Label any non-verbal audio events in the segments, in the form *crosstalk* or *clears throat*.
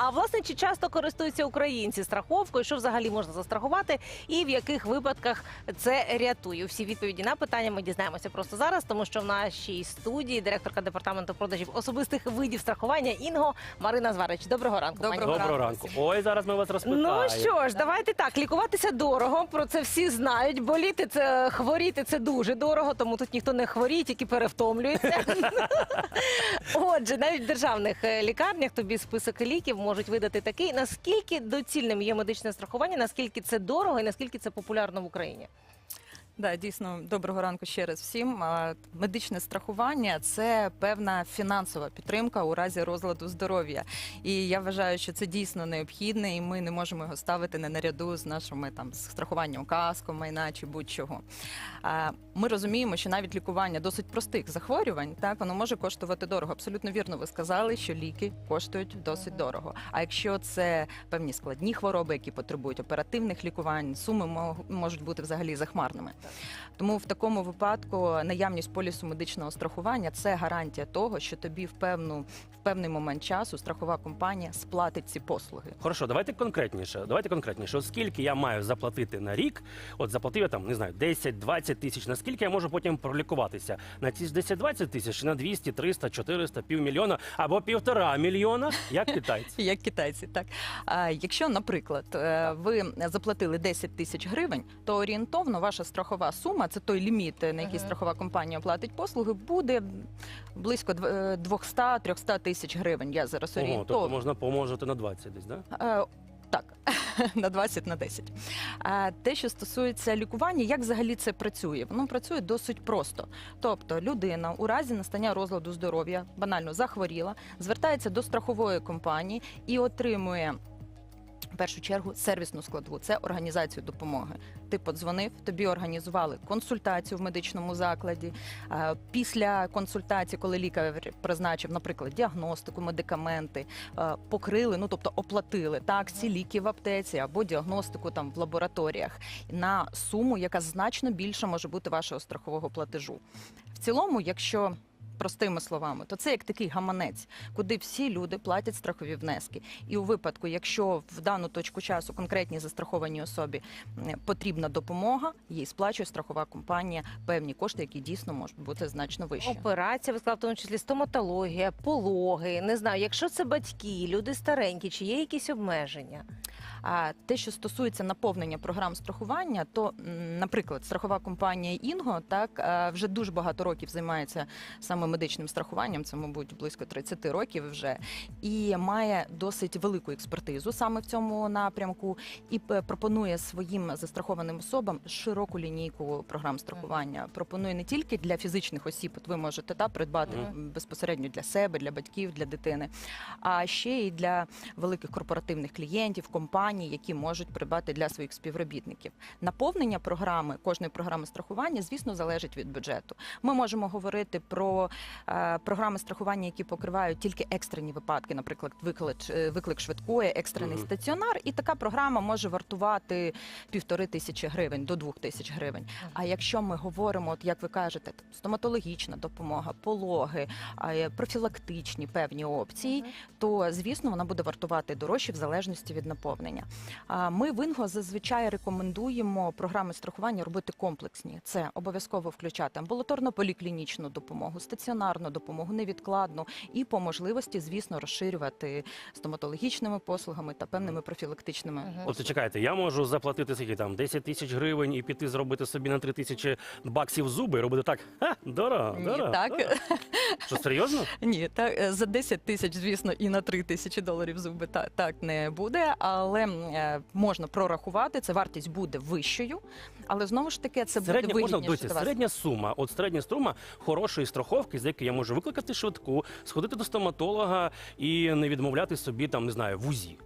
А власне, чи часто користуються українці страховкою? Що взагалі можна застрахувати, і в яких випадках це рятує? Всі відповіді на питання ми дізнаємося просто зараз, тому що в нашій студії директорка департаменту продажів особистих видів страхування Інго Марина Зварич. Доброго ранку. пані Доброго Доброго ранку ранку. Ой, зараз ми вас розпитаємо. Ну що ж, давайте так. Лікуватися дорого. Про це всі знають. Боліти це хворіти це дуже дорого, тому тут ніхто не хворіє, тільки перевтомлюється. *laughs* Отже, навіть в державних е, лікарнях тобі список ліків можуть видати такий. Наскільки доцільним є медичне страхування, наскільки це дорого і наскільки це популярно в Україні? Да, дійсно, доброго ранку ще раз всім. Медичне страхування це певна фінансова підтримка у разі розладу здоров'я. І я вважаю, що це дійсно необхідне, і ми не можемо його ставити не наряду з нашими там страхуванням каско, майна чи будь-чого. Ми розуміємо, що навіть лікування досить простих захворювань, так воно може коштувати дорого. Абсолютно вірно, ви сказали, що ліки коштують досить дорого. А якщо це певні складні хвороби, які потребують оперативних лікувань, суми мо- можуть бути взагалі захмарними. Тому в такому випадку наявність полісу медичного страхування це гарантія того, що тобі в певну в певний момент часу страхова компанія сплатить ці послуги. Хорошо, давайте конкретніше. Давайте конкретніше. От Скільки я маю заплатити на рік? От заплатив я там, не знаю, 10-20 тисяч. Наскільки я можу потім пролікуватися? На ці 10-20 тисяч, на 200, 300, 400, півмільйона або півтора мільйона, як китайці? *laughs* Як китайці, так якщо, наприклад, е, ви заплатили 10 тисяч гривень, то орієнтовно ваша страхова сума, це той ліміт, на який страхова компанія платить послуги, буде близько дв- е, 200-300 тисяч гривень. Я зараз орієнтовно. тобто можна помножити на 20 десь, да? Е, Так, *laughs* на 20 на 10. А те, що стосується лікування, як взагалі це працює? Воно працює досить просто. Тобто, людина у разі настання розладу здоров'я банально захворіла, звертається до страхової компанії і отримує. В першу чергу сервісну складову це організацію допомоги. Ти подзвонив, тобі організували консультацію в медичному закладі. Після консультації, коли лікар призначив, наприклад, діагностику, медикаменти, покрили, ну тобто оплатили так ці ліки в аптеці або діагностику там в лабораторіях на суму, яка значно більше може бути вашого страхового платежу. В цілому, якщо Простими словами, то це як такий гаманець, куди всі люди платять страхові внески. І у випадку, якщо в дану точку часу конкретній застрахованій особі потрібна допомога, їй сплачує страхова компанія певні кошти, які дійсно можуть бути значно вищі. Операція, ви сказали, в тому числі стоматологія, пологи. Не знаю, якщо це батьки, люди старенькі, чи є якісь обмеження? А те, що стосується наповнення програм страхування, то, наприклад, страхова компанія Інго так е, вже дуже багато років займається саме медичним страхуванням. Це, мабуть, близько 30 років вже, і має досить велику експертизу саме в цьому напрямку, і пропонує своїм застрахованим особам широку лінійку програм страхування. Пропонує не тільки для фізичних осіб, от ви можете та придбати Мгм. безпосередньо для себе, для батьків, для дитини, а ще й для великих корпоративних клієнтів, компаній, які можуть придбати для своїх співробітників. Наповнення програми кожної програми страхування, звісно, залежить від бюджету. Ми можемо говорити про е, програми страхування, які покривають тільки екстрені випадки, наприклад, виклик, е, виклик швидкої, екстрений Мгм. стаціонар, і така програма може вартувати півтори тисячі гривень до двох тисяч гривень. А якщо ми говоримо, от як ви кажете, стоматологічна допомога, пологи, е, профілактичні певні опції, то звісно вона буде вартувати дорожче в залежності від наповнення. А ми в Інго зазвичай рекомендуємо програми страхування робити комплексні. Це обов'язково включати амбулаторно-поліклінічну допомогу, стаціонарну допомогу, невідкладну і по можливості, звісно, розширювати стоматологічними послугами та певними профілактичними. От чекайте, я можу заплатити скільки там 10 тисяч гривень і піти зробити собі на 3 тисячі баксів зуби і робити так. Ха, дорого, Ні, дорого. так. дорого. Що серйозно? *laughs* Ні, так е, за 10 тисяч, звісно, і на 3 тисячі доларів зуби та, так не буде, але е, можна прорахувати. Це вартість буде вищою, але знову ж таки це Середня буде можна вигідніше дивіться, вас. середня сума. От середня сума хорошої страховки, з якої я можу викликати швидку, сходити до стоматолога і не відмовляти собі там, не знаю, в УЗІ.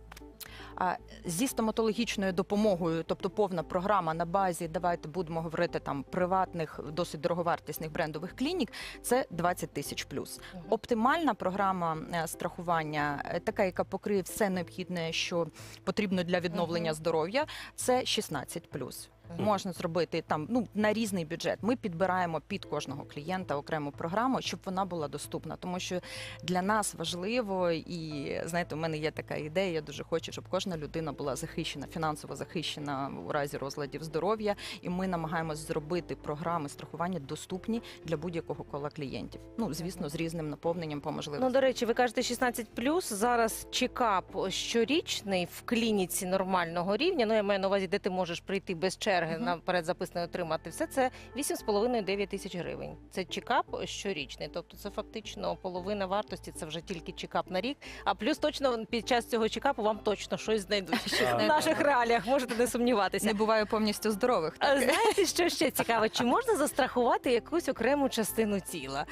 Зі стоматологічною допомогою, тобто повна програма на базі, давайте будемо говорити там приватних, досить дороговартісних брендових клінік, це 20 тисяч плюс. Оптимальна програма е, страхування, е, така, яка покриє все необхідне, що потрібно для відновлення здоров'я, це 16 плюс. Можна зробити там ну на різний бюджет. Ми підбираємо під кожного клієнта окрему програму, щоб вона була доступна. Тому що для нас важливо, і знаєте, у мене є така ідея. Я дуже хочу, щоб кожна людина була захищена, фінансово захищена у разі розладів здоров'я. І ми намагаємось зробити програми страхування доступні для будь-якого кола клієнтів. Ну звісно, з різним наповненням по Ну, можливості. до речі, ви кажете 16+, зараз чекап щорічний в клініці нормального рівня. Ну, я маю на увазі, де ти можеш прийти без черги Мгм. наперед записано і отримати все. Це 8,5-9 тисяч гривень. Це чекап щорічний. Тобто це фактично половина вартості, це вже тільки чекап на рік. А плюс точно під час цього чекапу вам точно щось знайдуть. В наших реаліях можете не сумніватися. Не буває повністю здорових. Так? Знаєте, що ще цікаво? Чи можна застрахувати якусь окрему частину тіла?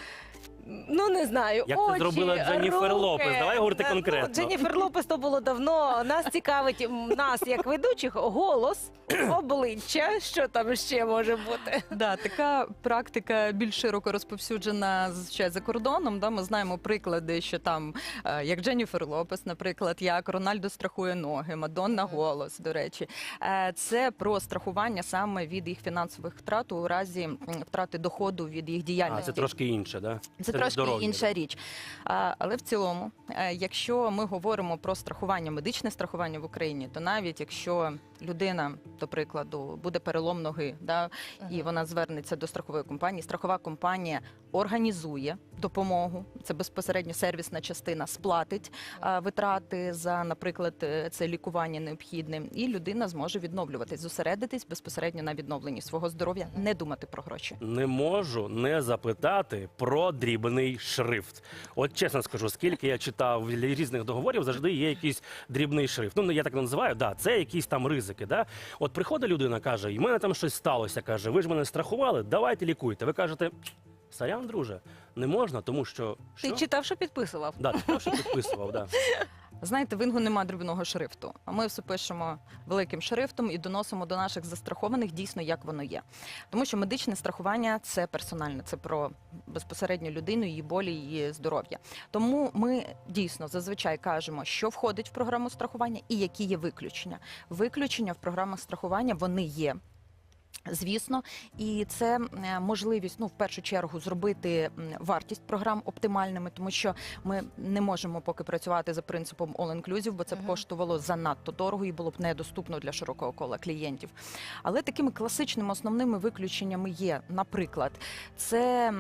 Ну не знаю. Як це очі, зробила Дженніфер руки. Лопес? Давай говорити Ну, конкретно. Дженніфер Лопес то було давно. Нас цікавить м, нас, як ведучих, голос, *clears throat* обличчя. Що там ще може бути? Да, така практика більш широко розповсюджена ще за кордоном. Да, ми знаємо приклади, що там е, як Дженніфер Лопес, наприклад, як Рональдо страхує ноги, Мадонна голос. До речі, Е, це про страхування саме від їх фінансових втрат у разі м, втрати доходу від їх А, діяльності. це трошки інше, да? Це трошки здоров'я, інша річ. А, але в цілому, е, якщо ми говоримо про страхування, медичне страхування в Україні, то навіть якщо людина, до прикладу, буде перелом ноги, да, і вона звернеться до страхової компанії, страхова компанія організує допомогу. Це безпосередньо сервісна частина сплатить а, витрати за, наприклад, е, це лікування необхідне, і людина зможе відновлюватись, зосередитись безпосередньо на відновленні свого здоров'я, не думати про гроші. Не можу не запитати про дрібний шрифт. От чесно скажу, скільки я читав різних договорів, завжди є якийсь дрібний шрифт. Ну я так називаю, да, це якісь там ризики. Да? От приходить людина, каже, і в мене там щось сталося. каже, ви ж мене страхували, давайте лікуйте. Ви кажете, сорян, друже, не можна, тому що Ти що? читав, що підписував? Да, ти що підписував, да. *laughs* Знаєте, в Інгу нема дрібного шрифту. А ми все пишемо великим шрифтом і доносимо до наших застрахованих дійсно, як воно є. Тому що медичне страхування це персональне, це про безпосередньо людину, її болі, її здоров'я. Тому ми дійсно зазвичай кажемо, що входить в програму страхування і які є виключення. Виключення в програмах страхування вони є. Звісно, і це е, можливість ну в першу чергу зробити вартість програм оптимальними, тому що ми не можемо поки працювати за принципом all-inclusive, бо це б коштувало занадто дорого і було б недоступно для широкого кола клієнтів. Але такими класичними основними виключеннями є, наприклад, це.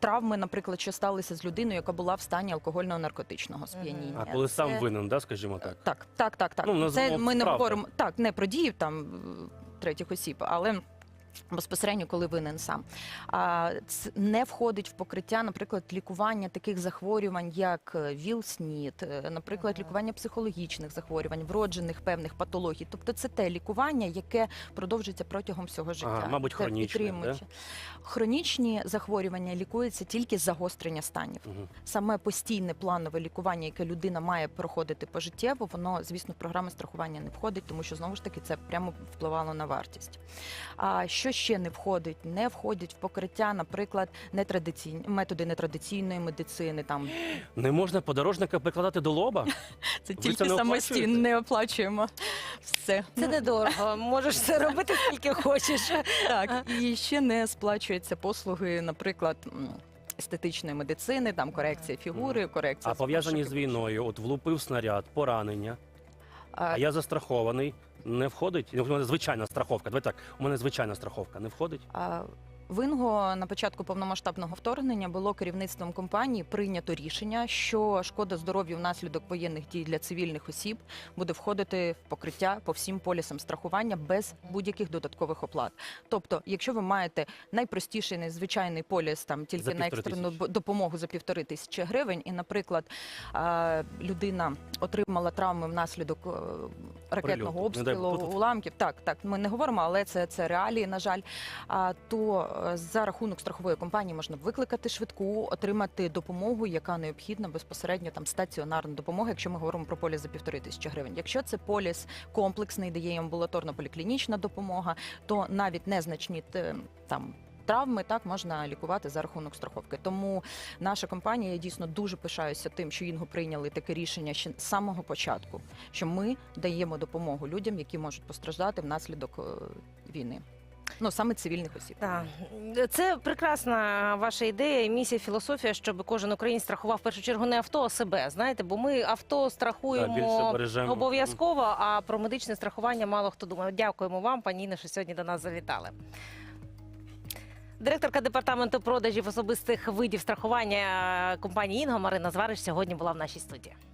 Травми, наприклад, що сталися з людиною, яка була в стані алкогольного наркотичного сп'яніння. А коли сам Це- винен, да, скажімо так. так, так, так, так. Ну, Це ми не правду. говоримо так, не про дії там е, третіх осіб, але. Безпосередньо, коли винен сам, а не входить в покриття, наприклад, лікування таких захворювань, як е, ВІЛ-СНІД, е, наприклад, лікування психологічних захворювань, вроджених певних патологій. Тобто, це те лікування, яке продовжується протягом всього життя. Ага, мабуть, хронічне, підтримуюче. Хронічні захворювання лікуються тільки загострення станів Мгм. саме постійне планове лікування, яке людина має проходити пожиттєво, воно, звісно, в програми страхування не входить, тому що знову ж таки це прямо впливало на вартість. А що ще не входить? Не входять в покриття, наприклад, нетрадиційні методи нетрадиційної медицини. Там Не можна подорожника прикладати до лоба? це Ви тільки це не самостійно оплачуєте? не оплачуємо. Все Це недорого. Можеш це робити скільки хочеш. так. І ще не сплачуються послуги, наприклад. Естетичної медицини, там корекція фігури, корекція А пов'язані з війною, от влупив снаряд, поранення. А, А я застрахований. Не входить. Ну, У мене звичайна страховка. Давай так, у мене звичайна страховка. Не входить. А, В Інго на початку повномасштабного вторгнення було керівництвом компанії прийнято рішення, що шкода здоров'ю внаслідок воєнних дій для цивільних осіб буде входити в покриття по всім полісам страхування без будь-яких додаткових оплат. Тобто, якщо ви маєте найпростіший, найзвичайний поліс там тільки на екстрену тисячі. б- допомогу за півтори тисячі гривень, і, наприклад, людина отримала травми внаслідок е, ракетного Прильоту. Обстрілу, уламків. Так, так, ми не говоримо, але це, це реалії, на жаль. То за рахунок страхової компанії можна викликати швидку, отримати допомогу, яка необхідна безпосередньо там стаціонарна допомога, якщо ми говоримо про поліс за півтори тисячі гривень. Якщо це поліс комплексний, де є амбулаторно-поліклінічна допомога, то навіть незначні там. Травми так можна лікувати за рахунок страховки. Тому наша компанія я дійсно дуже пишаюся тим, що інго прийняли таке рішення ще з самого початку, що ми даємо допомогу людям, які можуть постраждати внаслідок е, війни. Ну саме цивільних осіб. Так. Це прекрасна ваша ідея і місія, філософія, щоб кожен українець страхував в першу чергу не авто, а себе. Знаєте, бо ми авто страхуємо обов'язково, а про медичне страхування мало хто думає. Дякуємо вам, пані Інно, що сьогодні до нас завітали. Директорка департаменту продажів особистих видів страхування компанії Інго Марина Зварич сьогодні була в нашій студії.